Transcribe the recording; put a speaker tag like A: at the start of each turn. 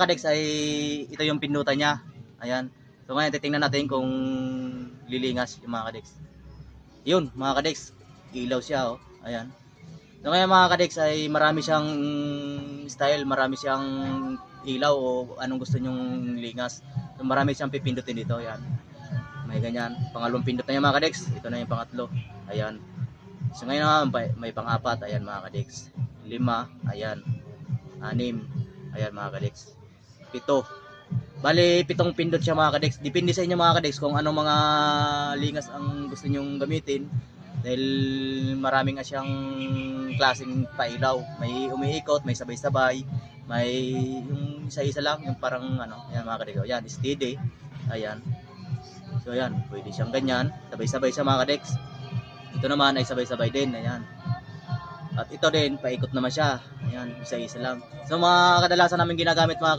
A: Kadex ay ito yung pindutan niya. Ayan. So ngayon titingnan natin kung lilingas yung mga Kadex. Yun, mga Kadex. Ilaw siya, oh. Ayan. So ngayon mga Kadex ay marami siyang style, marami siyang ilaw o anong gusto nyong lingas. So marami siyang pipindutin dito. Ayan. May ganyan. Pangalawang pindot na yan mga Kadex. Ito na yung pangatlo. Ayan. So ngayon naman may, may pang-apat. Ayan mga Kadex. Lima. Ayan. Anim. Ayan mga Kadex. Pito. Bali, pitong pindot siya mga Kadex. Depende sa inyo mga Kadex kung anong mga lingas ang gusto nyong gamitin. Dahil marami nga siyang klaseng pailaw. May umiikot, may sabay-sabay, may yung isa-isa lang, yung parang ano, yan mga Kadex. Yan, steady. Ayan. So yan, pwede siyang ganyan. Sabay-sabay sa mga Kadex. Ito naman ay sabay-sabay din. Ayan. At ito din, paikot naman siya. Ayan, isa-isa lang. So mga kadalasan namin ginagamit mga Kadex,